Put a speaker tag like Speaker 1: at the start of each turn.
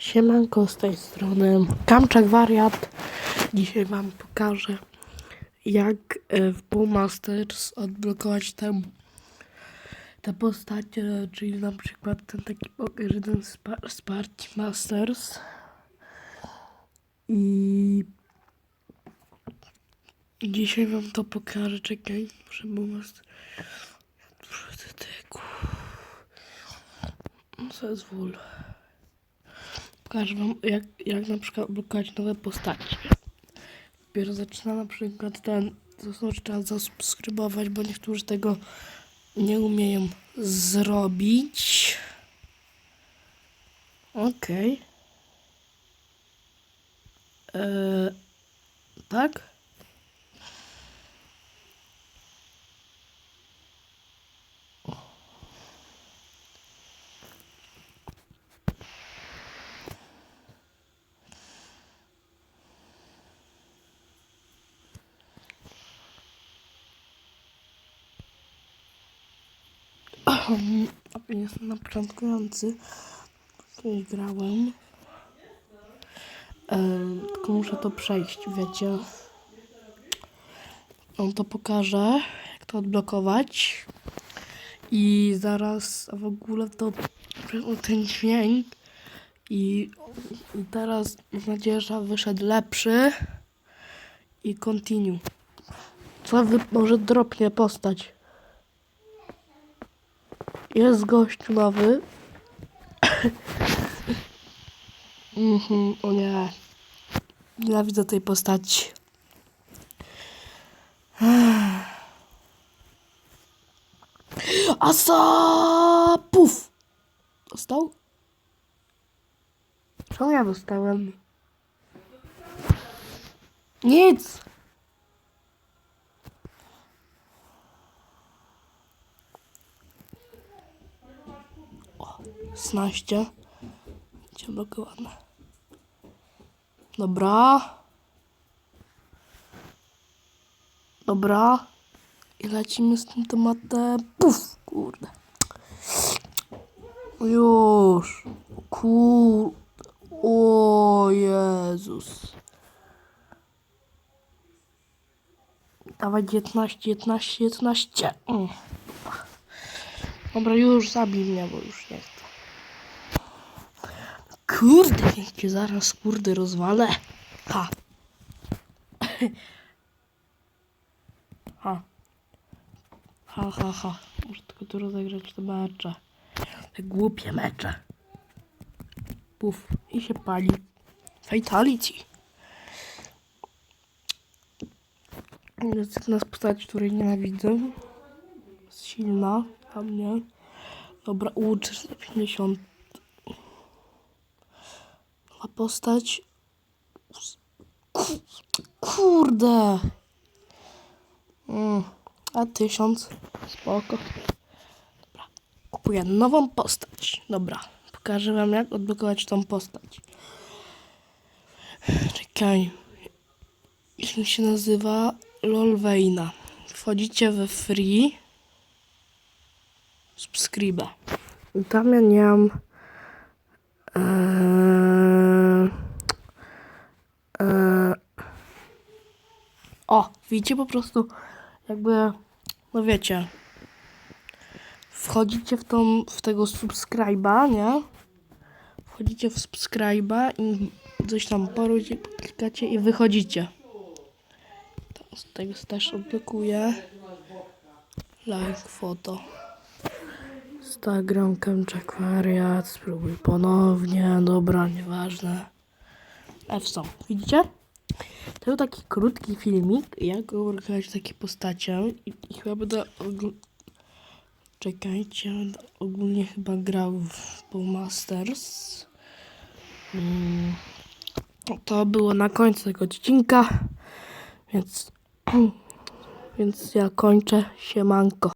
Speaker 1: Siemanko z tej strony Kamczak Wariat. Dzisiaj wam pokażę jak e, w Bowmasters odblokować tę, te postacie, czyli na przykład ten taki poker, jeden z, Masters i dzisiaj wam to pokażę, czekaj, muszę Bowmaster Ty, Zezwól. Pokażę wam, jak, jak na przykład blokować nowe postacie. Dopiero zaczyna na przykład ten, to trzeba zasubskrybować, bo niektórzy tego nie umieją zrobić. Okej. Eee, tak? A jestem na początkujący. Kiedyś grałem. Eee, tylko muszę to przejść, wiecie. On to pokaże, jak to odblokować. I zaraz w ogóle to ten dźwięk. I, I teraz mam nadzieję, że wyszedł lepszy. I continue. Co wy, może dropnie postać. Jest gość nowy. mhm, o nie. Nienawidzę tej postaci. Asa! Puf! Dostał? Czemu ja dostałem? Nic! Snaście. Ciemno ładne. Dobra. Dobra. I lecimy z tym tematem. Puf, kurde. Już. Kur... O Jezus. Dawaj 19, 19, 19. Mm. Dobra, już zabij mnie, bo już nie chcę. Kurde, cię zaraz kurde rozwalę. Ha. Ha. Ha, ha, ha. Muszę tylko tu rozegrać te mecze. Te głupie mecze. Puf. I się pali. Fatality. Jest jedna z postaci, której nienawidzę. Jest silna dla mnie. Dobra, uczysz na 50. Nowa postać. Ku- Kurde. Mm, a tysiąc. Spoko. Dobra. Kupuję nową postać. Dobra. Pokażę wam jak odblokować tą postać. Czekaj. Jeśli się nazywa Lolweina. Wchodzicie we free. Subskryba. Tam ja nie mam. Eee, eee, o, widzicie po prostu jakby, no wiecie, wchodzicie w tą, w tego subskryba, nie? Wchodzicie w subskryba i coś tam porucie, klikacie i wychodzicie. To z tego też odblokuję. Like, foto. Instagram, Kemczak Wariat, spróbuj ponownie, dobra, nieważne. F-Song, widzicie? To był taki krótki filmik, jak uruchamiać takie postacie i, i chyba będę ogl- Czekajcie, ogólnie chyba grał w Bowmasters. Mm. To było na końcu tego odcinka, więc, więc ja kończę, siemanko.